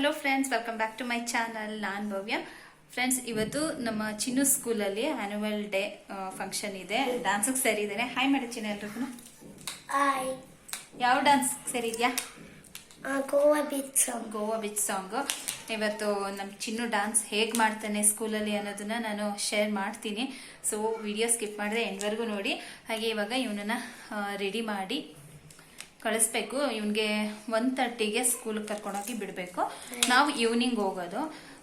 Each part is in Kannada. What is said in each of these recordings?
Hello friends welcome back to my channel non Bhavya friends ಇವತ್ತು ನಮ್ಮ ಚಿನ್ನು ಸ್ಕೂಲಲ್ಲಿ ಆನ್ಯುವಲ್ ಡೇ ಫಂಕ್ಷನ್ ಇದೆ. ಡ್ಯಾನ್ಸಿಗೆ ಸೇರಿದ್ದೇನೆ ಹಾಯ್ ಮಾಡಿ ಚಿನ್ನ ಎಲ್ರಿಗೂ. ಹಾಯ್ ಯಾವ ಡ್ಯಾನ್ಸ್ ಇದೆಯಾ? Goa beach song Goa beach song ಇವತ್ತು ನಮ್ಮ ಚಿನ್ನು ಡ್ಯಾನ್ಸ್ ಹೇಗೆ ಮಾಡ್ತಾನೆ ಸ್ಕೂಲಲ್ಲಿ ಅನ್ನೋದನ್ನ ನಾನು ಶೇರ್ ಮಾಡ್ತೀನಿ. ಸೊ ವಿಡಿಯೋ ಸ್ಕಿಪ್ ಮಾಡಿದ್ರೆ ಎಂಡ್ವರೆಗೂ ನೋಡಿ. ಹಾಗೆ ಇವಾಗ ಇವನನ್ನ ರೆಡಿ ಮಾಡಿ ಕಳಿಸ್ಬೇಕು. ಇವನಿಗೆ ಒನ್ ತರ್ಟಿಗೆ ಸ್ಕೂಲಿಗೆ ಕರ್ಕೊಂಡೋಗಿ ಬಿಡಬೇಕು. ನಾವು ಈವ್ನಿಂಗ್ ಹೋಗೋದು.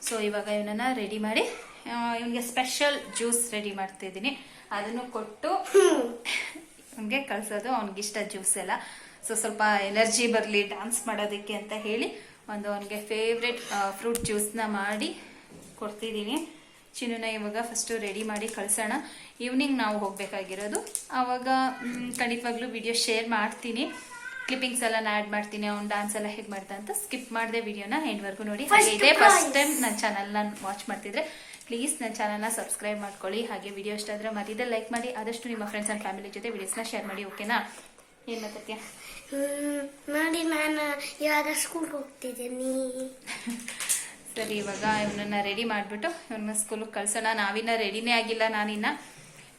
ಸೊ ಇವಾಗ ಇವನನ್ನ ರೆಡಿ ಮಾಡಿ ಇವನಿಗೆ ಸ್ಪೆಷಲ್ ಜ್ಯೂಸ್ ರೆಡಿ ಮಾಡ್ತಿದ್ದೀನಿ. ಅದನ್ನು ಕೊಟ್ಟು ಅವನಿಗೆ ಕಳ್ಸೋದು. ಅವ್ನಿಗಿಷ್ಟ ಜ್ಯೂಸ್ ಎಲ್ಲ. ಸೊ ಸ್ವಲ್ಪ ಎನರ್ಜಿ ಬರಲಿ ಡ್ಯಾನ್ಸ್ ಮಾಡೋದಕ್ಕೆ ಅಂತ ಹೇಳಿ ಒಂದು ಅವನಿಗೆ ಫೇವ್ರೆಟ್ ಫ್ರೂಟ್ ಜ್ಯೂಸ್ನ ಮಾಡಿ ಕೊಡ್ತಿದ್ದೀನಿ. ಚಿನ್ನನ ಇವಾಗ ಫಸ್ಟು ರೆಡಿ ಮಾಡಿ ಕಳಿಸೋಣ. ಈವ್ನಿಂಗ್ ನಾವು ಹೋಗಬೇಕಾಗಿರೋದು. ಆವಾಗ ಖಂಡಿತವಾಗ್ಲೂ ವಿಡಿಯೋ ಶೇರ್ ಮಾಡ್ತೀನಿ. ಕ್ಲಿಪ್ಪಿಂಗ್ಸ್ ಎಲ್ಲ ನಾನು ಆ್ಯಡ್ ಮಾಡ್ತೀನಿ ಅವ್ನು ಡ್ಯಾನ್ಸ್ ಎಲ್ಲ ಹೇಗೆ ಮಾಡ್ತಾ ಅಂತ ಸ್ಕಿಪ್ ಮಾಡಿದೆ ವಿಡಿಯೋನ ಎಂಡ್ವರೆಗೂ ನೋಡಿ. ಹಾಗೆ ಇದೇ ಫಸ್ಟ್ ಟೈಮ್ ನನ್ನ ಚಾನಲ್ನ ವಾಚ್ ಮಾಡ್ತಿದ್ರೆ ಪ್ಲೀಸ್ ನನ್ನ ಚಾನಲ್ನ ಸಬ್ಸ್ಕ್ರೈಬ್ ಮಾಡ್ಕೊಳ್ಳಿ. ಹಾಗೆ ವಿಡಿಯೋ ಇಷ್ಟ ಆದರೆ ಮತ್ತಿದ್ದೆ ಲೈಕ್ ಮಾಡಿ ಆದಷ್ಟು ನಿಮ್ಮ ಫ್ರೆಂಡ್ಸ್ ಆ್ಯಂಡ್ ಫ್ಯಾಮಿಲಿ ಜೊತೆ ವಿಡಿಯೋಸ್ನ ಶೇರ್ ಮಾಡಿ ಓಕೆನಾ ಏನು ಮಾತಾಡ್ತೀಯ? ನೋಡಿ ನಾನು ಇವಾಗ ಸ್ಕೂಲ್ಗೆ ಹೋಗ್ತಿದ್ದೀನಿ. ಸರಿ ಇವಾಗ ಇವನನ್ನ ರೆಡಿ ಮಾಡಿಬಿಟ್ಟು ಇವನ್ನ ಸ್ಕೂಲಿಗೆ ಕಳ್ಸೋಣ. ನಾವಿನ್ನ ರೆಡಿನೇ ಆಗಿಲ್ಲ ನಾನಿನ್ನ.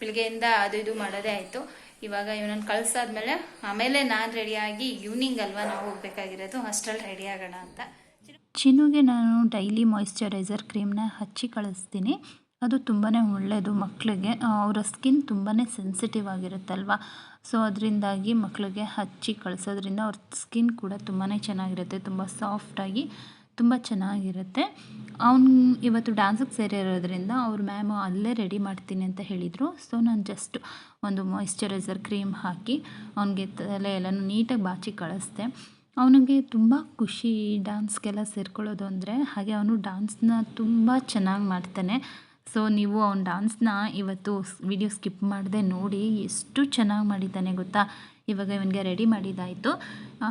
ಬೆಳಿಗ್ಗೆಯಿಂದ ಅದು ಇದು ಮಾಡೋದೇ ಆಯಿತು. ಇವಾಗ ಇವನನ್ನು ಕಳ್ಸಾದ್ಮೇಲೆ ಆಮೇಲೆ ನಾನು ರೆಡಿಯಾಗಿ ಈವ್ನಿಂಗ್ ಅಲ್ವಾ ನಾವು ಹೋಗ್ಬೇಕಾಗಿರೋದು ಹಾಸ್ಟೆಲ್ ರೆಡಿ ಆಗೋಣ ಅಂತ. ಚಿನ್ನುಗೆ ನಾನು ಡೈಲಿ ಮಾಯಿಶ್ಚರೈಸರ್ ಕ್ರೀಮ್ನ ಹಚ್ಚಿ ಕಳಿಸ್ತೀನಿ. ಅದು ತುಂಬಾ ಒಳ್ಳೆಯದು ಮಕ್ಕಳಿಗೆ ಅವರ ಸ್ಕಿನ್ ತುಂಬಾ ಸೆನ್ಸಿಟಿವ್ ಆಗಿರುತ್ತಲ್ವ? ಸೊ ಅದರಿಂದಾಗಿ ಮಕ್ಕಳಿಗೆ ಹಚ್ಚಿ ಕಳಿಸೋದ್ರಿಂದ ಅವ್ರ ಸ್ಕಿನ್ ಕೂಡ ತುಂಬಾ ಚೆನ್ನಾಗಿರುತ್ತೆ. ತುಂಬ ಸಾಫ್ಟಾಗಿ ತುಂಬ ಚೆನ್ನಾಗಿರುತ್ತೆ. ಅವ್ನು ಇವತ್ತು ಡ್ಯಾನ್ಸಿಗೆ ಸೇರಿರೋದ್ರಿಂದ ಅವ್ರ ಮ್ಯಾಮು ಅಲ್ಲೇ ರೆಡಿ ಮಾಡ್ತೀನಿ ಅಂತ ಹೇಳಿದರು. ಸೊ ನಾನು ಜಸ್ಟ್ ಒಂದು ಮಾಯಿಶ್ಚರೈಸರ್ ಕ್ರೀಮ್ ಹಾಕಿ ಅವನಿಗೆ ತಲೆ ಎಲ್ಲನೂ ನೀಟಾಗಿ ಬಾಚಿ ಕಳಿಸ್ದೆ. ಅವನಿಗೆ ತುಂಬ ಖುಷಿ ಡ್ಯಾನ್ಸ್ಗೆಲ್ಲ ಸೇರ್ಕೊಳ್ಳೋದು ಅಂದರೆ, ಹಾಗೆ ಅವನು ಡ್ಯಾನ್ಸ್ನ ತುಂಬ ಚೆನ್ನಾಗಿ ಮಾಡ್ತಾನೆ. ಸೊ ನೀವು ಅವ್ನ ಡ್ಯಾನ್ಸ್ನ ಇವತ್ತು ವಿಡಿಯೋ ಸ್ಕಿಪ್ ಮಾಡದೆ ನೋಡಿ ಎಷ್ಟು ಚೆನ್ನಾಗಿ ಮಾಡಿದ್ದಾನೆ ಗೊತ್ತಾ? ಇವಾಗ ಇವನಿಗೆ ರೆಡಿ ಮಾಡಿದ್ದಾಯಿತು.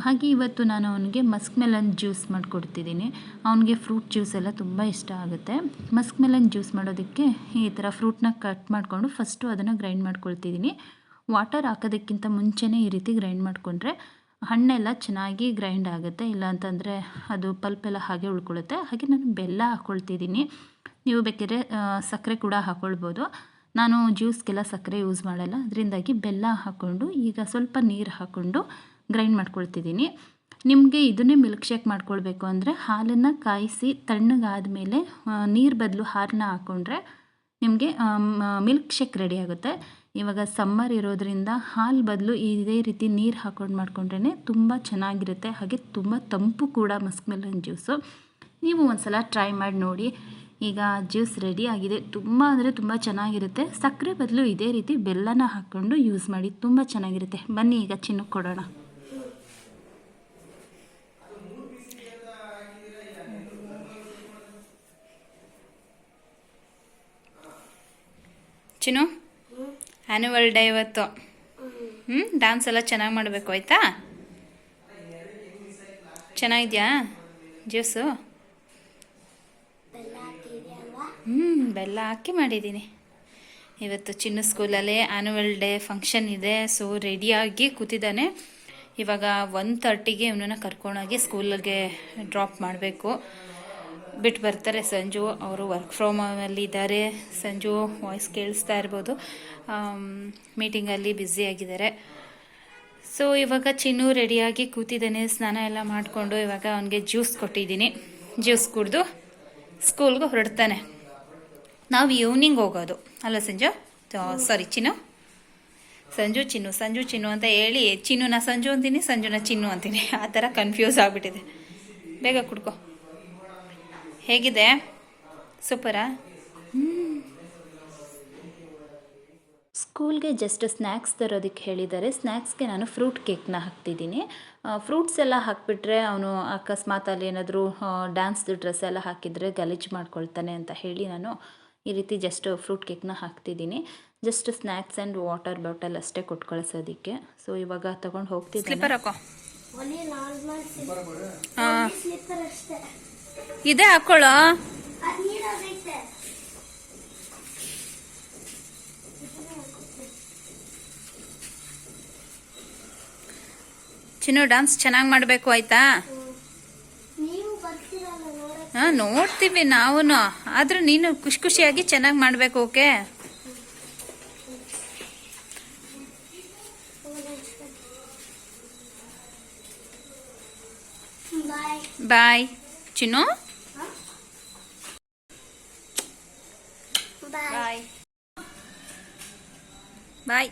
ಹಾಗೆ ಇವತ್ತು ನಾನು ಅವನಿಗೆ ಮಸ್ಕ್ ಮೆಲನ್ ಜ್ಯೂಸ್ ಮಾಡಿಕೊಡ್ತಿದ್ದೀನಿ. ಅವನಿಗೆ ಫ್ರೂಟ್ ಜ್ಯೂಸ್ ಎಲ್ಲ ತುಂಬ ಇಷ್ಟ ಆಗುತ್ತೆ. ಮಸ್ಕ್ ಮೆಲನ್ ಜ್ಯೂಸ್ ಮಾಡೋದಕ್ಕೆ ಈ ಥರ ಫ್ರೂಟ್ನ ಕಟ್ ಮಾಡಿಕೊಂಡು ಫಸ್ಟು ಅದನ್ನು ಗ್ರೈಂಡ್ ಮಾಡ್ಕೊಳ್ತಿದ್ದೀನಿ. ವಾಟರ್ ಹಾಕೋದಕ್ಕಿಂತ ಮುಂಚೆನೇ ಈ ರೀತಿ ಗ್ರೈಂಡ್ ಮಾಡಿಕೊಂಡ್ರೆ ಹಣ್ಣೆಲ್ಲ ಚೆನ್ನಾಗಿ ಗ್ರೈಂಡ್ ಆಗುತ್ತೆ. ಇಲ್ಲ ಅಂತಂದರೆ ಅದು ಪಲ್ಪೆಲ್ಲ ಹಾಗೆ ಉಳ್ಕೊಳ್ಳುತ್ತೆ. ಹಾಗೆ ನಾನು ಬೆಲ್ಲ ಹಾಕ್ಕೊಳ್ತಿದ್ದೀನಿ ನೀವು ಬೇಕಿದ್ರೆ ಸಕ್ಕರೆ ಕೂಡ ಹಾಕ್ಕೊಳ್ಬೋದು ನಾನು ಜ್ಯೂಸ್ಗೆಲ್ಲ ಸಕ್ಕರೆ ಯೂಸ್ ಮಾಡಲ್ಲ. ಅದರಿಂದಾಗಿ ಬೆಲ್ಲ ಹಾಕ್ಕೊಂಡು ಈಗ ಸ್ವಲ್ಪ ನೀರು ಹಾಕ್ಕೊಂಡು ಗ್ರೈಂಡ್ ಮಾಡ್ಕೊಳ್ತಿದ್ದೀನಿ. ನಿಮಗೆ ಇದನ್ನೇ ಮಿಲ್ಕ್ ಶೇಕ್ ಮಾಡ್ಕೊಳ್ಬೇಕು ಅಂದರೆ ಹಾಲನ್ನು ಕಾಯಿಸಿ ತಣ್ಣಗಾದ ಮೇಲೆ ನೀರು ಬದಲು ಹಾಲನ್ನ ಹಾಕ್ಕೊಂಡ್ರೆ ನಿಮಗೆ ಮಿಲ್ಕ್ ಶೇಕ್ ರೆಡಿ ಆಗುತ್ತೆ. ಇವಾಗ ಸಮ್ಮರ್ ಇರೋದ್ರಿಂದ ಹಾಲು ಬದಲು ಇದೇ ರೀತಿ ನೀರು ಹಾಕ್ಕೊಂಡು ಮಾಡ್ಕೊಂಡ್ರೇ ತುಂಬ ಚೆನ್ನಾಗಿರುತ್ತೆ. ಹಾಗೆ ತುಂಬ ತಂಪು ಕೂಡ ಮಸ್ಕ್ ಮೆಲನ್ ಜ್ಯೂಸು. ನೀವು ಒಂದ್ಸಲ ಟ್ರೈ ಮಾಡಿ ನೋಡಿ. ಈಗ ಜ್ಯೂಸ್ ರೆಡಿ ಆಗಿದೆ. ತುಂಬ ಅಂದರೆ ತುಂಬ ಚೆನ್ನಾಗಿರುತ್ತೆ. ಸಕ್ಕರೆ ಬದಲು ಇದೇ ರೀತಿ ಬೆಲ್ಲನ ಹಾಕ್ಕೊಂಡು ಯೂಸ್ ಮಾಡಿ ತುಂಬ ಚೆನ್ನಾಗಿರುತ್ತೆ. ಬನ್ನಿ ಈಗ ಚಿನ್ನಕ್ಕೆ ಕೊಡೋಣ. ಚಿನ್ನು ಆ್ಯನ್ಯುವಲ್ ಡೇ ಇವತ್ತು. ಹ್ಞೂ ಡ್ಯಾನ್ಸ್ ಎಲ್ಲ ಚೆನ್ನಾಗಿ ಮಾಡಬೇಕು, ಆಯಿತಾ? ಚೆನ್ನಾಗಿದೆಯಾ? ಜ್ಯೂಸು ಬೆಲ್ಲ ಹಾಕಿದೆ ಅಲ್ವಾ ಹ್ಞೂ ಬೆಲ್ಲ ಹಾಕಿ ಮಾಡಿದ್ದೀನಿ ಇವತ್ತು ಚಿನ್ನು ಸ್ಕೂಲಲ್ಲಿ ಆ್ಯನ್ಯುವಲ್ ಡೇ ಫಂಕ್ಷನ್ ಇದೆ ಸೊ ರೆಡಿಯಾಗಿ ಕೂತಿದ್ದಾನೆ. ಇವಾಗ ಒನ್ ತರ್ಟಿಗೆ ಇವನನ್ನು ಕರ್ಕೊಂಡೋಗಿ ಸ್ಕೂಲಿಗೆ ಡ್ರಾಪ್ ಮಾಡಬೇಕು. ಬಿಟ್ಟು ಬರ್ತಾರೆ ಸಂಜು, ಅವರು ವರ್ಕ್ ಫ್ರಮ್ ಅಲ್ಲಿ ಇದ್ದಾರೆ. ಸಂಜು ವಾಯ್ಸ್ ಕೇಳಿಸ್ತಾ ಇರ್ಬೋದು. ಮೀಟಿಂಗಲ್ಲಿ ಬ್ಯುಸಿ ಆಗಿದ್ದಾರೆ. ಸೊ ಇವಾಗ ಚಿನ್ನು ರೆಡಿಯಾಗಿ ಕೂತಿದ್ದಾನೆ, ಸ್ನಾನ ಎಲ್ಲ ಮಾಡಿಕೊಂಡು ಇವಾಗ ಅವನಿಗೆ ಜ್ಯೂಸ್ ಕೊಟ್ಟಿದ್ದೀನಿ. ಜ್ಯೂಸ್ ಕುಡಿದು ಸ್ಕೂಲ್ಗೆ ಹೊರಡ್ತಾನೆ. ನಾವು ಈವ್ನಿಂಗ್ ಹೋಗೋದು. ಅಲ್ಲ ಸಂಜು? ಸಾರಿ ಚಿನ್ನು. ಸಂಜು ಚಿನ್ನು ಸಂಜು, ಚಿನ್ನು ಅಂತ ಹೇಳಿ ಚಿನ್ನುನ ಸಂಜು ಅಂತೀನಿ, ಸಂಜುನ ಚಿನ್ನು ಅಂತೀನಿ. ಆ ಥರ ಕನ್ಫ್ಯೂಸ್ ಆಗಿಬಿಟ್ಟಿದೆ. ಬೇಗ ಕುಡ್ಕೊ. ಹೇಗಿದೆ? ಸೂಪರಾ ಸ್ಕೂಲ್ಗೆ ಜಸ್ಟ್ ಸ್ನ್ಯಾಕ್ಸ್ ತರೋದಕ್ಕೆ ಹೇಳಿದ್ದಾರೆ. ಸ್ನ್ಯಾಕ್ಸ್ಗೆ ನಾನು ಫ್ರೂಟ್ ಕೇಕ್ನ ಹಾಕ್ತಿದ್ದೀನಿ. ಫ್ರೂಟ್ಸ್ ಎಲ್ಲ ಹಾಕಿಬಿಟ್ರೆ ಅವನು ಅಕಸ್ಮಾತ್ ಅಲ್ಲಿ ಏನಾದರೂ ಡ್ಯಾನ್ಸ್ದು ಡ್ರೆಸ್ ಎಲ್ಲ ಹಾಕಿದರೆ ಗಲೀಜು ಮಾಡ್ಕೊಳ್ತಾನೆ ಅಂತ ಹೇಳಿ ನಾನು ಈ ರೀತಿ ಜಸ್ಟ್ ಫ್ರೂಟ್ ಕೇಕ್ನ ಹಾಕ್ತಿದ್ದೀನಿ. Just snacks and water bottle ಅಷ್ಟೇ ಕೊಟ್ಟು ಕಳಿಸೋದಕ್ಕೆ ಸೊ ಇವಾಗ ತೊಗೊಂಡು ಹೋಗ್ತಿದ್ದೀನಿ. ಸ್ಲಿಪ್ಪರ್ ಹಾಕೋ. ಒಲಿ ನಾರ್ಮಲ್ ಹಾಂ. ಸ್ಲಿಪ್ಪರ್ ಅಷ್ಟೇ. ಇದೇ ಹಾಕ್ಕೊಳ್ಳೋ ಚಿನ್ನೋ ನೀರಾಗೈತೆ ಚಿನ್ನು ಡಾನ್ಸ್ ಚೆನ್ನಾಗಿ ಮಾಡಬೇಕು ಆಯಿತಾ ನೀವು ಬರ್ತೀರ ನೋಡ್ತೀರಲ್ಲ ನೋಡಕ್ ಹಾಂ ನೋಡ್ತೀವಿ ನಾವು ಆದರೂ ನೀನು ಖುಷಿ ಖುಷಿಯಾಗಿ ಚೆನ್ನಾಗಿ ಮಾಡಬೇಕು ಓಕೆ? ಬಾಯ್ ಚಿನ್ನೋ ಚಿನ್ನು ಬಾಯ್ ಬಾಯ್ ಬಾಯ್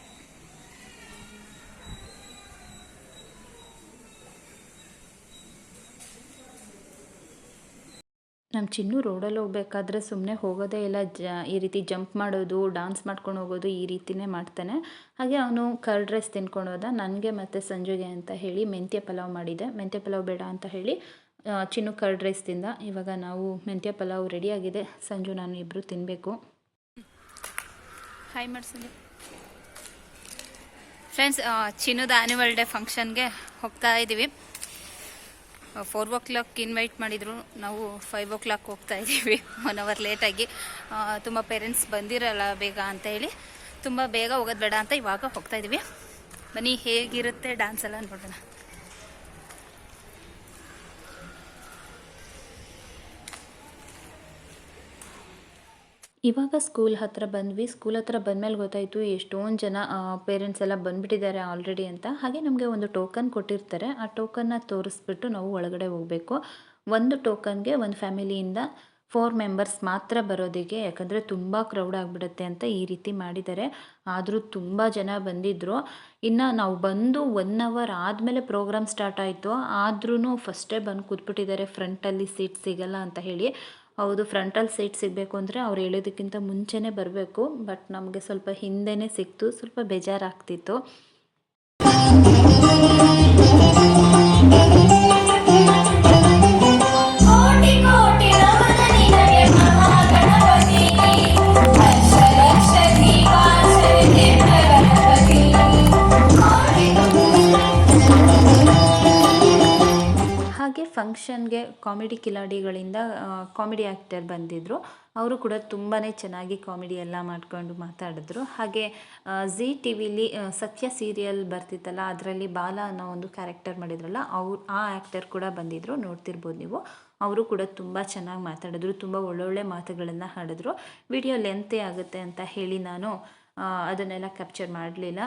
ನಮ್ಮ ಚಿನ್ನು ರೋಡಲ್ಲಿ ಹೋಗ್ಬೇಕಾದ್ರೆ ಸುಮ್ಮನೆ ಹೋಗೋದೇ ಇಲ್ಲ. ಜ, ಈ ರೀತಿ ಜಂಪ್ ಮಾಡೋದು, ಡಾನ್ಸ್ ಮಾಡ್ಕೊಂಡು ಹೋಗೋದು ಈ ರೀತಿನೇ ಮಾಡ್ತಾನೆ. ಹಾಗೆ ಅವನು ಕರ್ಡ್ ರೈಸ್ ತಿನ್ಕೊಂಡು ಹೋದ. ನನಗೆ ಮತ್ತು ಸಂಜುಗೆ ಅಂತ ಹೇಳಿ ಮೆಂತ್ಯ ಪಲಾವ್ ಮಾಡಿದೆ. ಮೆಂತ್ಯ ಪಲಾವ್ ಬೇಡ ಅಂತ ಹೇಳಿ ಚಿನ್ನು ಕರ್ಡ್ ರೈಸ್ ತಿಂದ. ಇವಾಗ ನಾವು ಮೆಂತ್ಯ ಪಲಾವ್ ರೆಡಿಯಾಗಿದೆ ಸಂಜು, ನಾನು ಇಬ್ಬರು ತಿನ್ನಬೇಕು ಹಾಯ್ ಮಾಡ್ಸಲಿ ಫ್ರೆಂಡ್ಸ್ ಚಿನ್ನದ ಆ್ಯನ್ಯುವಲ್ ಡೇ ಫಂಕ್ಷನ್ಗೆ ಹೋಗ್ತಾ ಇದ್ದೀವಿ ಫೋರ್ ಓ ಕ್ಲಾಕ್ ಇನ್ವೈಟ್ ಮಾಡಿದ್ರು. ನಾವು ಫೈವ್ ಓ ಕ್ಲಾಕ್ ಹೋಗ್ತಾ ಇದ್ದೀವಿ. ಒನ್ ಅವರ್ ಲೇಟಾಗಿ ತುಂಬ ಪೇರೆಂಟ್ಸ್ ಬಂದಿರಲ್ಲ ಬೇಗ ಅಂತ ಹೇಳಿ. ತುಂಬ ಬೇಗ ಹೋಗೋದು ಬೇಡ ಅಂತ ಇವಾಗ ಹೋಗ್ತಾ ಇದ್ದೀವಿ. ಬನ್ನಿ, ಹೇಗಿರುತ್ತೆ ಡ್ಯಾನ್ಸ್ ಎಲ್ಲ ನೋಡೋಣ. ಇವಾಗ ಸ್ಕೂಲ್ ಹತ್ರ ಬಂದ್ವಿ. ಸ್ಕೂಲ್ ಹತ್ರ ಬಂದಮೇಲೆ ಗೊತ್ತಾಯಿತು ಎಷ್ಟೊಂದು ಜನ ಪೇರೆಂಟ್ಸ್ ಎಲ್ಲ ಬಂದುಬಿಟ್ಟಿದ್ದಾರೆ ಆಲ್ರೆಡಿ ಅಂತ. ಹಾಗೆ ನಮಗೆ ಒಂದು ಟೋಕನ್ ಕೊಟ್ಟಿರ್ತಾರೆ. ಆ ಟೋಕನ್ನ ತೋರಿಸ್ಬಿಟ್ಟು ನಾವು ಒಳಗಡೆ ಹೋಗಬೇಕು. ಒಂದು ಟೋಕನ್ಗೆ ಒಂದು ಫ್ಯಾಮಿಲಿಯಿಂದ ಫೋರ್ ಮೆಂಬರ್ಸ್ ಮಾತ್ರ ಬರೋದಿಗೆ, ಯಾಕಂದರೆ ತುಂಬ ಕ್ರೌಡ್ ಆಗಿಬಿಡುತ್ತೆ ಅಂತ ಈ ರೀತಿ ಮಾಡಿದ್ದಾರೆ. ಆದರೂ ತುಂಬ ಜನ ಬಂದಿದ್ದರು ಇನ್ನು ನಾವು ಬಂದು ಒನ್ ಅವರ್ ಆದಮೇಲೆ ಪ್ರೋಗ್ರಾಮ್ ಸ್ಟಾರ್ಟ್ ಆಯಿತು. ಆದ್ರೂ ಫಸ್ಟೇ ಬಂದು ಕೂತ್ಬಿಟ್ಟಿದ್ದಾರೆ. ಫ್ರಂಟಲ್ಲಿ ಸೀಟ್ ಸಿಗಲ್ಲ ಅಂತ ಹೇಳಿ. ಹೌದು ಫ್ರಂಟಲ್ ಸೀಟ್ ಸಿಗಬೇಕು ಅಂದರೆ ಅವ್ರು ಹೇಳೋದಕ್ಕಿಂತ ಮುಂಚೆನೇ ಬರಬೇಕು ಬಟ್ ನಮಗೆ ಸ್ವಲ್ಪ ಹಿಂದೆನೇ ಸಿಕ್ತು, ಸ್ವಲ್ಪ ಬೇಜಾರಾಗ್ತಿತ್ತು. ಫಂಕ್ಷನ್ಗೆ ಕಾಮಿಡಿ ಕಿಲಾಡಿಗಳಿಂದ ಕಾಮಿಡಿ ಆ್ಯಕ್ಟರ್ ಬಂದಿದ್ದರು ಅವರು ಕೂಡ ತುಂಬಾ ಚೆನ್ನಾಗಿ ಕಾಮಿಡಿ ಎಲ್ಲ ಮಾಡಿಕೊಂಡು ಮಾತಾಡಿದ್ರು. ಹಾಗೆ ಝೀ ಟಿ ವಿಲಿ ಸತ್ಯ ಸೀರಿಯಲ್ ಬರ್ತಿತ್ತಲ್ಲ, ಅದರಲ್ಲಿ ಬಾಲ ಅನ್ನೋ ಒಂದು ಕ್ಯಾರೆಕ್ಟರ್ ಮಾಡಿದ್ರಲ್ಲ, ಅವ್ರು, ಆ ಆ್ಯಕ್ಟರ್ ಕೂಡ ಬಂದಿದ್ದರು ನೋಡ್ತಿರ್ಬೋದು ನೀವು. ಅವರು ಕೂಡ ತುಂಬ ಚೆನ್ನಾಗಿ ಮಾತಾಡಿದ್ರು, ತುಂಬ ಒಳ್ಳೊಳ್ಳೆ ಮಾತುಗಳನ್ನು ಹಾಡಿದ್ರು. ವಿಡಿಯೋ ಲೆಂತೇ ಆಗುತ್ತೆ ಅಂತ ಹೇಳಿ ನಾನು ಅದನ್ನೆಲ್ಲ ಕ್ಯಾಪ್ಚರ್ ಮಾಡಲಿಲ್ಲ.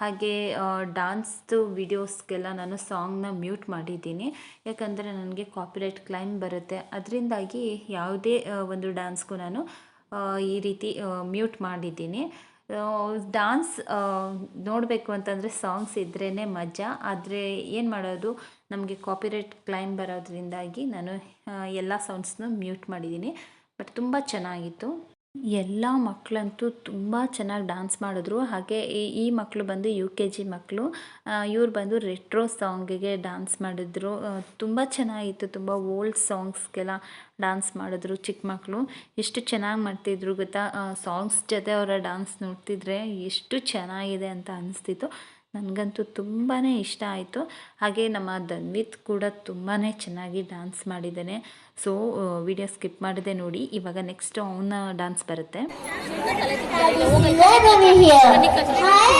ಹಾಗೆ ಡಾನ್ಸ್ದು ವಿಡಿಯೋಸ್ಗೆಲ್ಲ ನಾನು ಸಾಂಗ್ನ ಮ್ಯೂಟ್ ಮಾಡಿದ್ದೀನಿ. ಯಾಕಂದರೆ ನನಗೆ ಕಾಪಿರೈಟ್ ಕ್ಲೈಮ್ ಬರುತ್ತೆ. ಅದರಿಂದಾಗಿ ಯಾವುದೇ ಒಂದು ಡ್ಯಾನ್ಸ್ಗೂ ನಾನು ಈ ರೀತಿ ಮ್ಯೂಟ್ ಮಾಡಿದ್ದೀನಿ. ಡಾನ್ಸ್ ನೋಡಬೇಕು ಅಂತಂದರೆ ಸಾಂಗ್ಸ್ ಇದ್ರೇ ಮಜಾ. ಆದರೆ ಏನು ಮಾಡೋದು? ನಮಗೆ ಕಾಪಿರೈಟ್ ಕ್ಲೈಮ್ ಬರೋದ್ರಿಂದಾಗಿ ನಾನು ಎಲ್ಲ ಸೌಂಡ್ಸ್ನು ಮ್ಯೂಟ್ ಮಾಡಿದ್ದೀನಿ. ಬಟ್ ತುಂಬ ಚೆನ್ನಾಗಿತ್ತು. ಎಲ್ಲ ಮಕ್ಕಳಂತೂ ತುಂಬ ಚೆನ್ನಾಗಿ ಡ್ಯಾನ್ಸ್ ಮಾಡಿದ್ರು. ಹಾಗೆ ಈ ಈ ಮಕ್ಕಳು ಬಂದು ಯು ಕೆ ಜಿ ಮಕ್ಕಳು ಇವ್ರು ಬಂದು ರೆಟ್ರೋ ಸಾಂಗಿಗೆ ಡ್ಯಾನ್ಸ್ ಮಾಡಿದ್ರು. ತುಂಬ ಚೆನ್ನಾಗಿತ್ತು. ತುಂಬ ಓಲ್ಡ್ ಸಾಂಗ್ಸ್ಗೆಲ್ಲ ಡ್ಯಾನ್ಸ್ ಮಾಡಿದ್ರು ಚಿಕ್ಕ ಮಕ್ಕಳು ಎಷ್ಟು ಚೆನ್ನಾಗಿ ಮಾಡ್ತಿದ್ರು ಗೊತ್ತಾ? ಸಾಂಗ್ಸ್ ಜೊತೆ ಅವರ ಡ್ಯಾನ್ಸ್ ನೋಡ್ತಿದ್ರೆ ಎಷ್ಟು ಚೆನ್ನಾಗಿದೆ ಅಂತ ಅನಿಸ್ತಿತ್ತು. ನನಗಂತೂ ತುಂಬಾ ಇಷ್ಟ ಆಯಿತು. ಹಾಗೆ ನಮ್ಮ ದನ್ವಿತ್ ಕೂಡ ತುಂಬಾ ಚೆನ್ನಾಗಿ ಡ್ಯಾನ್ಸ್ ಮಾಡಿದ್ದಾನೆ. ಸೊ ವಿಡಿಯೋ ಸ್ಕಿಪ್ ಮಾಡಿದೆ ನೋಡಿ, ಇವಾಗ ನೆಕ್ಸ್ಟ್ ಅವನ ಡ್ಯಾನ್ಸ್ ಬರುತ್ತೆ. Hi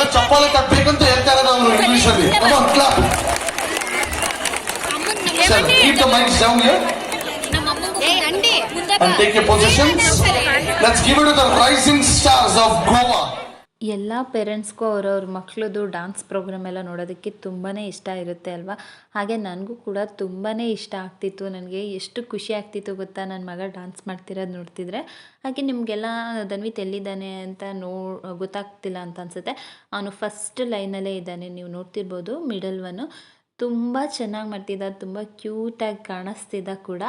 కదా చప్పాల కట్టేయడంతో ఏం కాదు ఇంగ్లీష్ అది అట్లా keep the mics down here and take your positions. Let's give it to the rising stars of Goa. ಎಲ್ಲ ಪೇರೆಂಟ್ಸ್ಗೂ ಅವ್ರವ್ರ ಮಕ್ಕಳದು ಡ್ಯಾನ್ಸ್ ಪ್ರೋಗ್ರಾಮ್ ಎಲ್ಲ ನೋಡೋದಕ್ಕೆ ತುಂಬಾ ಇಷ್ಟ ಇರುತ್ತೆ ಅಲ್ವಾ? ಹಾಗೆ ನನಗೂ ಕೂಡ ತುಂಬಾ ಇಷ್ಟ ಆಗ್ತಿತ್ತು. ನನಗೆ ಎಷ್ಟು ಖುಷಿ ಆಗ್ತಿತ್ತು ಗೊತ್ತಾ? ನನ್ನ ಮಗ ಡ್ಯಾನ್ಸ್ ಮಾಡ್ತಿರೋದು ನೋಡ್ತಿದ್ರೆ. ಹಾಗೆ ನಿಮಗೆಲ್ಲ ಧನ್ವಿತ್ ಎಲ್ಲಿದ್ದಾನೆ ಅಂತ ನೋ, ಗೊತ್ತಾಗ್ತಿಲ್ಲ ಅಂತ ಅನಿಸುತ್ತೆ. ಅವನು ಫಸ್ಟ್ ಲೈನಲ್ಲೇ ಇದ್ದಾನೆ. ನೀವು ನೋಡ್ತಿರ್ಬೋದು ಮಿಡಲ್ ಒನ್ನು ತುಂಬ ಚೆನ್ನಾಗಿ ಮಾಡ್ತಿದ್ದ. ತುಂಬ ಕ್ಯೂಟಾಗಿ ಕಾಣಿಸ್ತಿದ್ದ ಕೂಡ.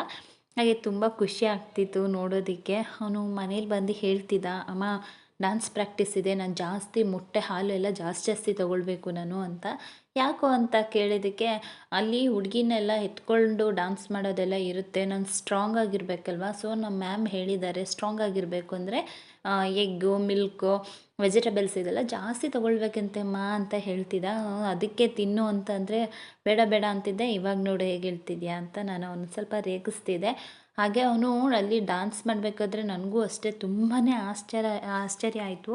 ಹಾಗೆ ತುಂಬ ಖುಷಿ ಆಗ್ತಿತ್ತು ನೋಡೋದಕ್ಕೆ. ಅವನು ಮನೇಲಿ ಬಂದು ಹೇಳ್ತಿದ್ದ, ಅಮ್ಮ ಡ್ಯಾನ್ಸ್ ಪ್ರಾಕ್ಟೀಸ್ ಇದೆ, ನಾನು ಜಾಸ್ತಿ ಮೊಟ್ಟೆ ಹಾಲು ಎಲ್ಲ ಜಾಸ್ತಿ ಜಾಸ್ತಿ ತೊಗೊಳ್ಬೇಕು ನಾನು ಅಂತ. ಯಾಕೋ ಅಂತ ಕೇಳಿದ್ದಕ್ಕೆ ಅಲ್ಲಿ ಹುಡುಗಿನೆಲ್ಲ ಎತ್ಕೊಂಡು ಡ್ಯಾನ್ಸ್ ಮಾಡೋದೆಲ್ಲ ಇರುತ್ತೆ, ನಾನು ಸ್ಟ್ರಾಂಗ್ ಆಗಿರಬೇಕಲ್ವಾ? ಸೊ ನಮ್ಮ ಮ್ಯಾಮ್ ಹೇಳಿದ್ದಾರೆ ಸ್ಟ್ರಾಂಗ್ ಆಗಿರಬೇಕು ಅಂದರೆ ಎಗ್ಗು ಮಿಲ್ಕು ವೆಜಿಟೇಬಲ್ಸ್ ಇದೆಲ್ಲ ಜಾಸ್ತಿ ತೊಗೊಳ್ಬೇಕಂತೆಮ್ಮ ಅಂತ ಹೇಳ್ತಿದ್ದ. ಅದಕ್ಕೆ ತಿನ್ನು ಅಂತಂದರೆ ಬೇಡ ಬೇಡ ಅಂತಿದ್ದೆ. ಇವಾಗ ನೋಡು ಹೇಗೆ ಹೇಳ್ತಿದ್ಯಾ ಅಂತ ನಾನು ಅವನು ಸ್ವಲ್ಪ ರೇಗಿಸ್ತಿದ್ದೆ. ಹಾಗೆ ಅವನು ಅಲ್ಲಿ ಡಾನ್ಸ್ ಮಾಡಬೇಕಾದ್ರೆ ನನಗೂ ಅಷ್ಟೇ ತುಂಬಾ ಆಶ್ಚರ್ಯ ಆಶ್ಚರ್ಯ ಆಯಿತು.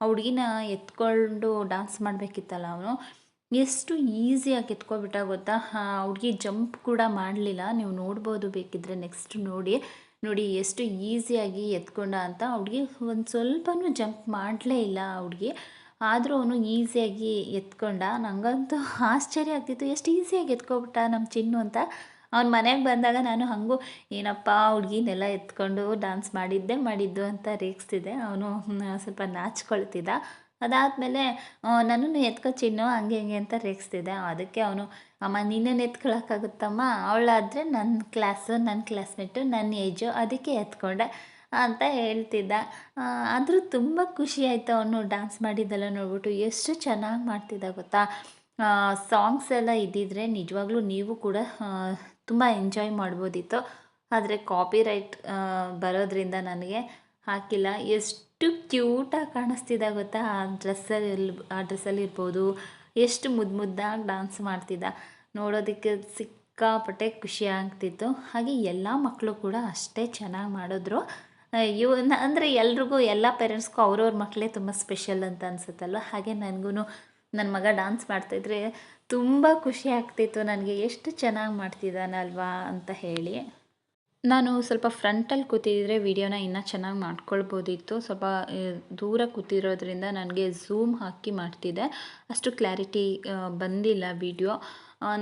ಆ ಹುಡುಗಿನ ಎತ್ಕೊಂಡು ಡಾನ್ಸ್ ಮಾಡಬೇಕಿತ್ತಲ್ಲ ಅವನು. ಎಷ್ಟು ಈಸಿಯಾಗಿ ಎತ್ಕೊಬಿಟ್ಟ ಗೊತ್ತಾ? ಹುಡುಗಿ ಜಂಪ್ ಕೂಡ ಮಾಡಲಿಲ್ಲ. ನೀವು ನೋಡ್ಬೋದು ಬೇಕಿದ್ರೆ ನೆಕ್ಸ್ಟ್ ನೋಡಿ ನೋಡಿ ಎಷ್ಟು ಈಸಿಯಾಗಿ ಎತ್ಕೊಂಡ ಅಂತ. ಹುಡುಗಿ ಒಂದು ಸ್ವಲ್ಪನೂ ಜಂಪ್ ಮಾಡಲೇ ಇಲ್ಲ ಆ ಹುಡುಗಿ. ಆದರೂ ಅವನು ಈಸಿಯಾಗಿ ಎತ್ಕೊಂಡ. ನನಗಂತೂ ಆಶ್ಚರ್ಯ ಆಗ್ತಿತ್ತು. ಎಷ್ಟು ಈಸಿಯಾಗಿ ಎತ್ಕೊಬಿಟ್ಟ ನಮ್ಮ ಚಿನ್ನು ಅಂತ. ಅವ್ನ ಮನೆಗೆ ಬಂದಾಗ ನಾನು ಹಾಗೂ, ಏನಪ್ಪ, ಹುಡುಗಿನೆಲ್ಲ ಎತ್ಕೊಂಡು ಡ್ಯಾನ್ಸ್ ಮಾಡಿದ್ದೆ, ಮಾಡಿದ್ದು ಅಂತ ರೇಗಿಸ್ತಿದ್ದೆ. ಅವನು ಸ್ವಲ್ಪ ನಾಚ್ಕೊಳ್ತಿದ್ದ. ಅದಾದಮೇಲೆ ನನ್ನನ್ನು ಎತ್ಕೊ ಚಿನ್ನು ಹಂಗೆ, ಹಿಂಗೆ ಅಂತ ರೇಗಿಸ್ತಿದ್ದೆ. ಅದಕ್ಕೆ ಅವನು, ಅಮ್ಮ, ನಿನ್ನನ್ನು ಎತ್ಕೊಳಕ್ಕಾಗುತ್ತಮ್ಮ? ಅವಳಾದರೆ ನನ್ನ ಕ್ಲಾಸು ನನ್ನ ಕ್ಲಾಸ್ಮೇಟು ನನ್ನ ಏಜು ಅದಕ್ಕೆ ಎತ್ಕೊಂಡೆ ಅಂತ ಹೇಳ್ತಿದ್ದ. ಆದರೂ ತುಂಬ ಖುಷಿ ಆಯಿತು ಅವನು ಡ್ಯಾನ್ಸ್ ಮಾಡಿದ್ದೆಲ್ಲ ನೋಡ್ಬಿಟ್ಟು. ಎಷ್ಟು ಚೆನ್ನಾಗಿ ಮಾಡ್ತಿದ್ದ ಗೊತ್ತಾ? ಸಾಂಗ್ಸ್ ಎಲ್ಲ ಇದ್ದಿದ್ರೆ ನಿಜವಾಗ್ಲೂ ನೀವು ಕೂಡ ತುಂಬ ಎಂಜಾಯ್ ಮಾಡ್ಬೋದಿತ್ತು. ಆದರೆ ಕಾಪಿರೈಟ್ ಬರೋದ್ರಿಂದ ನನಗೆ ಹಾಕಿಲ್ಲ. ಎಷ್ಟು ಕ್ಯೂಟಾಗಿ ಕಾಣಿಸ್ತಿದ್ದ ಗೊತ್ತಾ? ಆ ಡ್ರೆಸ್ಸಲ್ಲಿ ಆ ಡ್ರೆಸ್ಸಲ್ಲಿ ಇರ್ಬೋದು. ಎಷ್ಟು ಮುದ್ದು ಮುದ್ದಾಗಿ ಡ್ಯಾನ್ಸ್ ಮಾಡ್ತಿದ್ದ. ನೋಡೋದಕ್ಕೆ ಸಿಕ್ಕಾಪಟ್ಟೆ ಖುಷಿ ಆಗ್ತಿತ್ತು. ಹಾಗೆ ಎಲ್ಲ ಮಕ್ಕಳು ಕೂಡ ಅಷ್ಟೇ ಚೆನ್ನಾಗಿ ಮಾಡಿದ್ರು. ಇವ್ ಅಂದರೆ ಎಲ್ರಿಗೂ, ಎಲ್ಲ ಪೇರೆಂಟ್ಸ್ಗೂ ಅವ್ರವ್ರ ಮಕ್ಕಳೇ ತುಂಬ ಸ್ಪೆಷಲ್ ಅಂತ ಅನಿಸುತ್ತಲ್ವ? ಹಾಗೆ ನನಗೂ ನನ್ನ ಮಗ ಡ್ಯಾನ್ಸ್ ಮಾಡ್ತಾಯಿದ್ರೆ ತುಂಬ ಖುಷಿ ಆಗ್ತಿತ್ತು ನನಗೆ ಎಷ್ಟು ಚೆನ್ನಾಗಿ ಮಾಡ್ತಿದ್ದಾನಲ್ವಾ ಅಂತ ಹೇಳಿ. ನಾನು ಸ್ವಲ್ಪ ಫ್ರಂಟಲ್ಲಿ ಕೂತಿದ್ರೆ ವಿಡಿಯೋನ ಇನ್ನೂ ಚೆನ್ನಾಗಿ ಮಾಡ್ಕೊಳ್ಬೋದಿತ್ತು. ಸ್ವಲ್ಪ ದೂರ ಕೂತಿರೋದ್ರಿಂದ ನನಗೆ ಝೂಮ್ ಹಾಕಿ ಮಾಡ್ತಿದ್ದೆ ಅಷ್ಟು ಕ್ಲಾರಿಟಿ ಬಂದಿಲ್ಲ ವಿಡಿಯೋ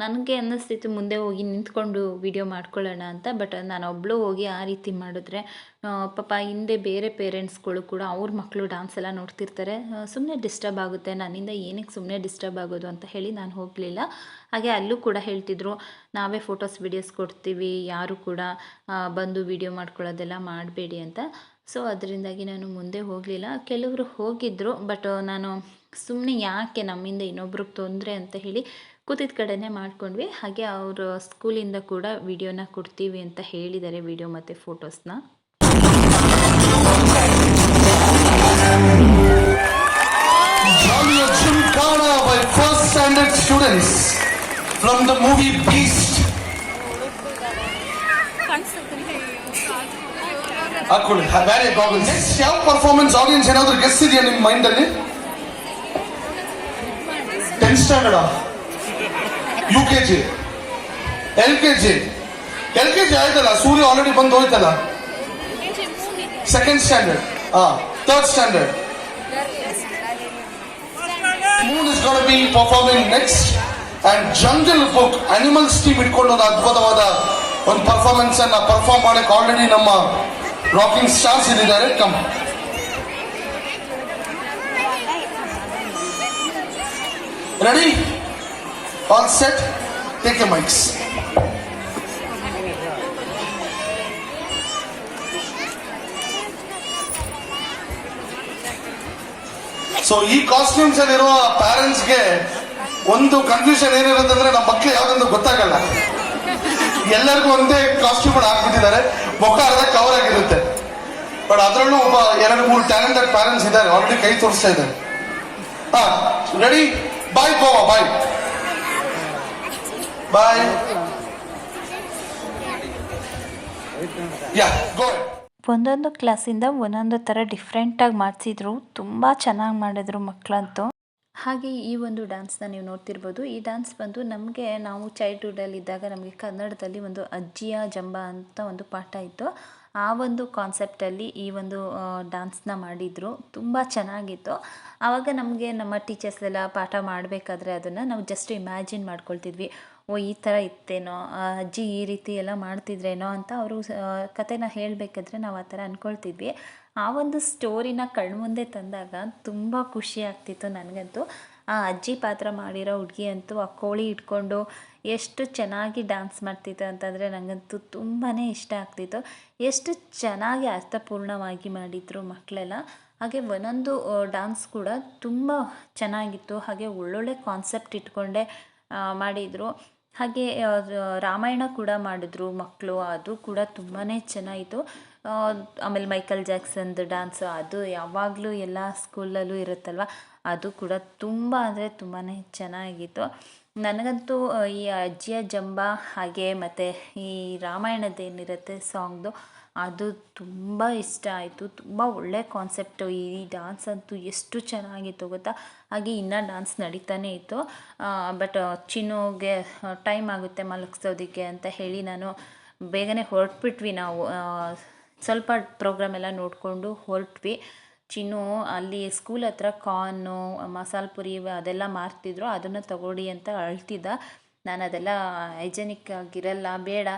ನನಗೆ ಅನ್ನಿಸ್ತಿತ್ತು ಮುಂದೆ ಹೋಗಿ ನಿಂತ್ಕೊಂಡು ವಿಡಿಯೋ ಮಾಡ್ಕೊಳ್ಳೋಣ ಅಂತ ಬಟ್ ನಾನು ಒಬ್ಬಳು ಹೋಗಿ ಆ ರೀತಿ ಮಾಡಿದ್ರೆ ಪಾಪ ಹಿಂದೆ ಬೇರೆ ಪೇರೆಂಟ್ಸ್ಗಳು ಕೂಡ ಅವ್ರ ಮಕ್ಕಳು ಡ್ಯಾನ್ಸ್ ಎಲ್ಲ ನೋಡ್ತಿರ್ತಾರೆ. ಸುಮ್ಮನೆ ಡಿಸ್ಟರ್ಬ್ ಆಗುತ್ತೆ, ನನ್ನಿಂದ ಏನಕ್ಕೆ ಸುಮ್ಮನೆ ಡಿಸ್ಟರ್ಬ್ ಆಗೋದು ಅಂತ ಹೇಳಿ ನಾನು ಹೋಗಲಿಲ್ಲ. ಹಾಗೆ ಅಲ್ಲೂ ಕೂಡ ಹೇಳ್ತಿದ್ರು, ನಾವೇ ಫೋಟೋಸ್ ವಿಡಿಯೋಸ್ ಕೊಡ್ತೀವಿ, ಯಾರು ಕೂಡ ಬಂದು ವಿಡಿಯೋ ಮಾಡ್ಕೊಳ್ಳೋದೆಲ್ಲ ಮಾಡಬೇಡಿ ಅಂತ. ಸೊ ಅದರಿಂದಾಗಿ ನಾನು ಮುಂದೆ ಹೋಗಲಿಲ್ಲ. ಕೆಲವರು ಹೋಗಿದ್ದರು ಬಟ್ ನಾನು ಸುಮ್ಮನೆ ಯಾಕೆ ನಮ್ಮಿಂದ ಇನ್ನೊಬ್ರಿಗೆ ತೊಂದರೆ ಅಂತ ಹೇಳಿ ಕೂತಿದ್ದ ಕಡೆನೇ ಮಾಡ್ಕೊಂಡ್ವಿ. ಹಾಗೆ ಅವರು ಸ್ಕೂಲಿಂದ ಕೂಡ ವಿಡಿಯೋನ ಕೊಡ್ತೀವಿ ಅಂತ ಹೇಳಿದ್ದಾರೆ ವಿಡಿಯೋ ಮತ್ತು ಫೋಟೋಸ್ನ. From ಆಡಿಯನ್ಸ್ ಏನಾದರೂ ಗೆಸ್ ಇದೆಯಾ ನಿಮ್ಮ ಮೈಂಡ್ ಅಲ್ಲಿ? Ten standard U K G, L K G, L K G ಆಯ್ತಲ್ಲ? ಸೂರ್ಯ ಆಲ್ರೆಡಿ ಬಂದು ಹೋಯ್ತಲ್ಲ? ಸೆಕೆಂಡ್ ಸ್ಟ್ಯಾಂಡರ್ಡ್ ಹಾ third standard moon is gonna be performing next and jungle book animals team ಇಟ್ಕೊಂಡು ಒಂದು ಅದ್ಭುತವಾದ ಒಂದು ಪರ್ಫಾರ್ಮೆನ್ಸ್ ಅನ್ನ ಪರ್ಫಾರ್ಮ್ ಮಾಡಕ್ಕೆ ಆಲ್ರೆಡಿ ನಮ್ಮ ರಾಕಿಂಗ್ ಸ್ಟಾರ್ಸ್ ಇದ್ದಾರೆ come ready all set take your mics so ಈ ಕಾಸ್ಟ್ಯೂಮ್ಸ್ ಅಲ್ಲಿರುವ ಪ್ಯಾರೆಂಟ್ಸ್ಗೆ ಒಂದು ಕನ್ಫ್ಯೂಷನ್ ಏನಿರುತ್ತಂದ್ರೆ ನಮ್ಮ ಮಕ್ಕಳು ಯಾವ್ದೊಂದು ಗೊತ್ತಾಗಲ್ಲ. ಎಲ್ಲರಿಗೂ ಒಂದೇ ಕಾಸ್ಟ್ಯೂಮ್ ಹಾಕ್ಬಿಟ್ಟಿದ್ದಾರೆ. ಮುಖ ಅರ್ಧ ಕವರ್ ಆಗಿರುತ್ತೆ. ಬಟ್ ಅದರಲ್ಲೂ ಒಬ್ಬ ಎರಡು ಮೂರು ಟ್ಯಾಲೆಂಟೆಡ್ ಪ್ಯಾರೆಂಟ್ಸ್ ಇದ್ದಾರೆ. ಆಲ್ರೆಡಿ ಕೈ ತೋರಿಸ್ತಾ ಇದ್ದಾರೆ. ಹಾ ರೆಡಿ ಬಾಯ್ ಗೋವಾ ಬಾಯ್ ಬಾಯ್ ಯಾ ಗೋ ಒಂದೊಂದು ಕ್ಲಾಸಿಂದ ಒಂದೊಂದು ಥರ ಡಿಫ್ರೆಂಟಾಗಿ ಮಾಡಿಸಿದ್ರು. ತುಂಬ ಚೆನ್ನಾಗಿ ಮಾಡಿದ್ರು ಮಕ್ಕಳಂತೂ ಹಾಗೆ ಈ ಒಂದು ಡ್ಯಾನ್ಸ್ನ ನೀವು ನೋಡ್ತಿರ್ಬೋದು. ಈ ಡ್ಯಾನ್ಸ್ ಬಂದು ನಮಗೆ ನಾವು ಚೈಲ್ಡ್ಹುಡಲ್ಲಿ ಇದ್ದಾಗ ನಮಗೆ ಕನ್ನಡದಲ್ಲಿ ಒಂದು ಅಜ್ಜಿಯ ಜಂಬ ಅಂತ ಒಂದು ಪಾಠ ಇತ್ತು. ಆ ಒಂದು ಕಾನ್ಸೆಪ್ಟಲ್ಲಿ ಈ ಒಂದು ಡ್ಯಾನ್ಸ್ನ ಮಾಡಿದರು. ತುಂಬ ಚೆನ್ನಾಗಿತ್ತು. ಆವಾಗ ನಮಗೆ ನಮ್ಮ ಟೀಚರ್ಸ್ ಎಲ್ಲ ಪಾಠ ಮಾಡಬೇಕಾದ್ರೆ ಅದನ್ನು ನಾವು ಜಸ್ಟ್ ಇಮ್ಯಾಜಿನ್ ಮಾಡ್ಕೊಳ್ತಿದ್ವಿ. ಓ, ಈ ಥರ ಇತ್ತೇನೋ ಅಜ್ಜಿ ಈ ರೀತಿ ಎಲ್ಲ ಮಾಡ್ತಿದ್ರೇನೋ ಅಂತ ಅವರು ಕತೆನ ಹೇಳಬೇಕಾದ್ರೆ ನಾವು ಆ ಥರ ಅಂದ್ಕೊಳ್ತಿದ್ವಿ ಆ ಒಂದು ಸ್ಟೋರಿನ ಕಣ್ಮುಂದೆ ತಂದಾಗ ತುಂಬ ಖುಷಿ ಆಗ್ತಿತ್ತು ನನಗಂತೂ. ಆ, ಅಜ್ಜಿ ಪಾತ್ರ ಮಾಡಿರೋ ಹುಡುಗಿ ಅಂತೂ ಆ ಕೋಳಿ ಇಟ್ಕೊಂಡು ಎಷ್ಟು ಚೆನ್ನಾಗಿ ಡ್ಯಾನ್ಸ್ ಮಾಡ್ತಿತ್ತು ಅಂತಂದರೆ ನನಗಂತೂ ತುಂಬಾ ಇಷ್ಟ ಆಗ್ತಿತ್ತು. ಎಷ್ಟು ಚೆನ್ನಾಗಿ ಅರ್ಥಪೂರ್ಣವಾಗಿ ಮಾಡಿದರು ಮಕ್ಕಳೆಲ್ಲ ಹಾಗೆ ಒಂದೊಂದು ಡ್ಯಾನ್ಸ್ ಕೂಡ ತುಂಬ ಚೆನ್ನಾಗಿತ್ತು. ಹಾಗೆ ಒಳ್ಳೊಳ್ಳೆ ಕಾನ್ಸೆಪ್ಟ್ ಇಟ್ಕೊಂಡೆ ಮಾಡಿದರು. ಹಾಗೆ ರಾಮಾಯಣ ಕೂಡ ಮಾಡಿದ್ರು ಮಕ್ಕಳು ಅದು ಕೂಡ ತುಂಬಾ ಚೆನ್ನಾಗಿತ್ತು. ಆಮೇಲೆ ಮೈಕಲ್ ಜಾಕ್ಸನ್ದು ಡ್ಯಾನ್ಸು ಅದು ಯಾವಾಗಲೂ ಎಲ್ಲ ಸ್ಕೂಲಲ್ಲೂ ಇರುತ್ತಲ್ವ? ಅದು ಕೂಡ ತುಂಬ ಅಂದರೆ ತುಂಬಾ ಚೆನ್ನಾಗಿತ್ತು. ನನಗಂತೂ ಈ ಅಜ್ಜಿಯ ಜಂಬ ಹಾಗೆ ಮತ್ತು ಈ ರಾಮಾಯಣದ್ದೇನಿರುತ್ತೆ ಸಾಂಗ್ದು ಅದು ತುಂಬ ಇಷ್ಟ ಆಯಿತು. ತುಂಬ ಒಳ್ಳೆ ಕಾನ್ಸೆಪ್ಟು ಈ ಡಾನ್ಸ್ ಅಂತೂ ಎಷ್ಟು ಚೆನ್ನಾಗಿತ್ತು ಗೊತ್ತಾ? ಹಾಗೆ ಇನ್ನೂ ಡಾನ್ಸ್ ನಡೀತಾನೆ ಇತ್ತು. ಬಟ್ ಚಿನ್ನುಗೆ ಟೈಮ್ ಆಗುತ್ತೆ ಮಲಗಿಸೋದಕ್ಕೆ ಅಂತ ಹೇಳಿ ನಾನು ಬೇಗನೆ ಹೊರಟ್ಬಿಟ್ವಿ ನಾವು. ಸ್ವಲ್ಪ ಪ್ರೋಗ್ರಾಮ್ ಎಲ್ಲ ನೋಡಿಕೊಂಡು ಹೊರಟ್ವಿ. ಚಿನ್ನು ಅಲ್ಲಿ ಸ್ಕೂಲ್ ಹತ್ರ ಕಾರ್ನು ಮಸಾಲ ಪುರಿ ಅದೆಲ್ಲ ಮಾರ್ತಿದ್ರು. ಅದನ್ನು ತಗೊಳ್ಳಿ ಅಂತ ಅಳ್ತಿದ್ದ. ನಾನು ಅದೆಲ್ಲ ಹೈಜೆನಿಕ್ ಆಗಿರಲ್ಲ, ಬೇಡ.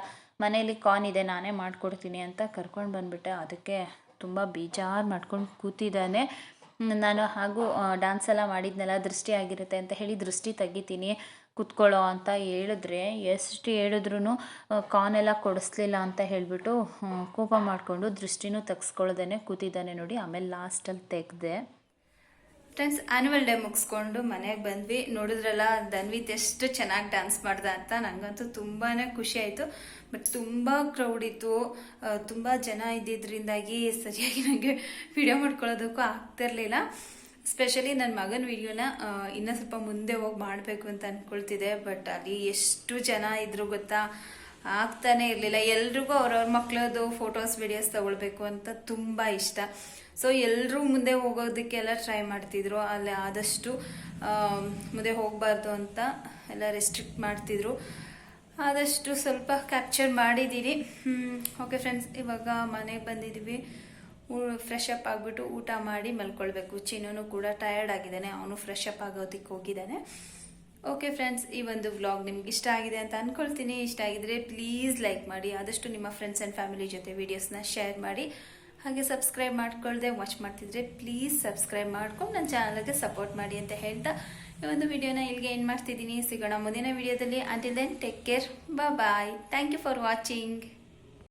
ಮನೇಲಿ ಕಾರ್ನ್ ಇದೆ, ನಾನೇ ಮಾಡಿಕೊಡ್ತೀನಿ ಅಂತ ಕರ್ಕೊಂಡು ಬಂದುಬಿಟ್ಟೆ. ಅದಕ್ಕೆ ತುಂಬ ಬೇಜಾರು ಮಾಡ್ಕೊಂಡು ಕೂತಿದ್ದಾನೆ. ನಾನು ಹಾಗೂ ಡ್ಯಾನ್ಸ್ ಎಲ್ಲ ಮಾಡಿದ್ನೆಲ್ಲ, ದೃಷ್ಟಿ ಆಗಿರುತ್ತೆ ಅಂತ ಹೇಳಿ ದೃಷ್ಟಿ ತೆಗಿತೀನಿ. ಕುತ್ಕೊಳ್ಳೋ ಅಂತ ಹೇಳಿದ್ರೆ ಎಷ್ಟು ಹೇಳಿದ್ರು ಕಾನ್ ಎಲ್ಲ ಕೊಡಿಸ್ಲಿಲ್ಲ ಅಂತ ಹೇಳಿಬಿಟ್ಟು ಕೋಪ ಮಾಡಿಕೊಂಡು ದೃಷ್ಟಿನೂ ತೆಗ್ಸ್ಕೊಳ್ದೇನೆ ಕೂತಿದ್ದಾನೆ ನೋಡಿ. ಆಮೇಲೆ ಲಾಸ್ಟಲ್ಲಿ ತೆಗೆದೆ. ಫ್ರೆಂಡ್ಸ್ ಆ್ಯನ್ಯುವಲ್ ಡೇ ಮುಗಿಸ್ಕೊಂಡು ಮನೆಗೆ ಬಂದ್ವಿ. ನೋಡಿದ್ರಲ್ಲ ದನ್ವಿತ್ ಎಷ್ಟು ಚೆನ್ನಾಗಿ ಡ್ಯಾನ್ಸ್ ಮಾಡ್ದ ಅಂತ ನನಗಂತೂ ತುಂಬಾ ಖುಷಿ ಆಯಿತು. ಬಟ್ ತುಂಬ ಕ್ರೌಡ್ ಇತ್ತು. ತುಂಬ ಜನ ಇದ್ದಿದ್ದರಿಂದಾಗಿ ಸರಿಯಾಗಿ ನನಗೆ ವಿಡಿಯೋ ಮಾಡ್ಕೊಳ್ಳೋದಕ್ಕೂ ಆಗ್ತಿರ್ಲಿಲ್ಲ ಸ್ಪೆಷಲಿ ನನ್ನ ಮಗನ ವಿಡಿಯೋನ ಇನ್ನೂ ಸ್ವಲ್ಪ ಮುಂದೆ ಹೋಗಿ ಮಾಡಬೇಕು ಅಂತ ಅಂದ್ಕೊಳ್ತಿದ್ದೆ ಬಟ್ ಅಲ್ಲಿ ಎಷ್ಟು ಜನ ಇದ್ರು ಗೊತ್ತಾ? ಆಗ್ತಾನೆ ಇರಲಿಲ್ಲ. ಎಲ್ರಿಗೂ ಅವ್ರವ್ರ ಮಕ್ಕಳದು ಫೋಟೋಸ್ ವಿಡಿಯೋಸ್ ತಗೊಳ್ಬೇಕು ಅಂತ ತುಂಬ ಇಷ್ಟ. ಸೊ ಎಲ್ಲರೂ ಮುಂದೆ ಹೋಗೋದಕ್ಕೆಲ್ಲ ಟ್ರೈ ಮಾಡ್ತಿದ್ರು. ಅಲ್ಲಿ ಆದಷ್ಟು ಮುಂದೆ ಹೋಗಬಾರ್ದು ಅಂತ ಎಲ್ಲ ರೆಸ್ಟ್ರಿಕ್ಟ್ ಮಾಡ್ತಿದ್ರು. ಆದಷ್ಟು ಸ್ವಲ್ಪ ಕ್ಯಾಪ್ಚರ್ ಮಾಡಿದ್ದೀರಿ ಓಕೆ ಫ್ರೆಂಡ್ಸ್ ಇವಾಗ ಮನೆಗೆ ಬಂದಿದ್ದೀವಿ ಫ್ರೆಶ್ ಅಪ್ ಆಗಿಬಿಟ್ಟು ಊಟ ಮಾಡಿ ಮಲ್ಕೊಳ್ಬೇಕು. ಚಿನ್ನೂ ಕೂಡ ಟಯರ್ಡ್ ಆಗಿದ್ದಾನೆ. ಅವನು ಫ್ರೆಶ್ ಅಪ್ ಆಗೋದಕ್ಕೆ ಹೋಗಿದ್ದಾನೆ. ಓಕೆ ಫ್ರೆಂಡ್ಸ್ ಈ ಒಂದು ವ್ಲಾಗ್ ನಿಮ್ಗೆ ಇಷ್ಟ ಆಗಿದೆ ಅಂತ ಅಂದ್ಕೊಳ್ತೀನಿ ಇಷ್ಟ ಆಗಿದ್ರೆ ಪ್ಲೀಸ್ ಲೈಕ್ ಮಾಡಿ, ಆದಷ್ಟು ನಿಮ್ಮ ಫ್ರೆಂಡ್ಸ್ ಆ್ಯಂಡ್ ಫ್ಯಾಮಿಲಿ ಜೊತೆ ವೀಡಿಯೋಸ್ನ ಶೇರ್ ಮಾಡಿ. ಹಾಗೆ ಸಬ್ಸ್ಕ್ರೈಬ್ ಮಾಡ್ಕೊಳ್ಳದೆ ವಾಚ್ ಮಾಡ್ತಿದ್ರೆ ಪ್ಲೀಸ್ ಸಬ್ಸ್ಕ್ರೈಬ್ ಮಾಡ್ಕೊಂಡು ನನ್ನ ಚಾನಲ್ಗೆ ಸಪೋರ್ಟ್ ಮಾಡಿ ಅಂತ ಹೇಳ್ತಾ ಈ ಒಂದು ವಿಡಿಯೋನ ಇಲ್ಲಿಗೆ ಏನು ಮಾಡ್ತಿದ್ದೀನಿ. ಸಿಗೋಣ ಮುಂದಿನ ವಿಡಿಯೋದಲ್ಲಿ ಅಂಟಿಲ್ ದೆನ್ ಟೇಕ್ ಕೇರ್ ಬಾ bye thank you for watching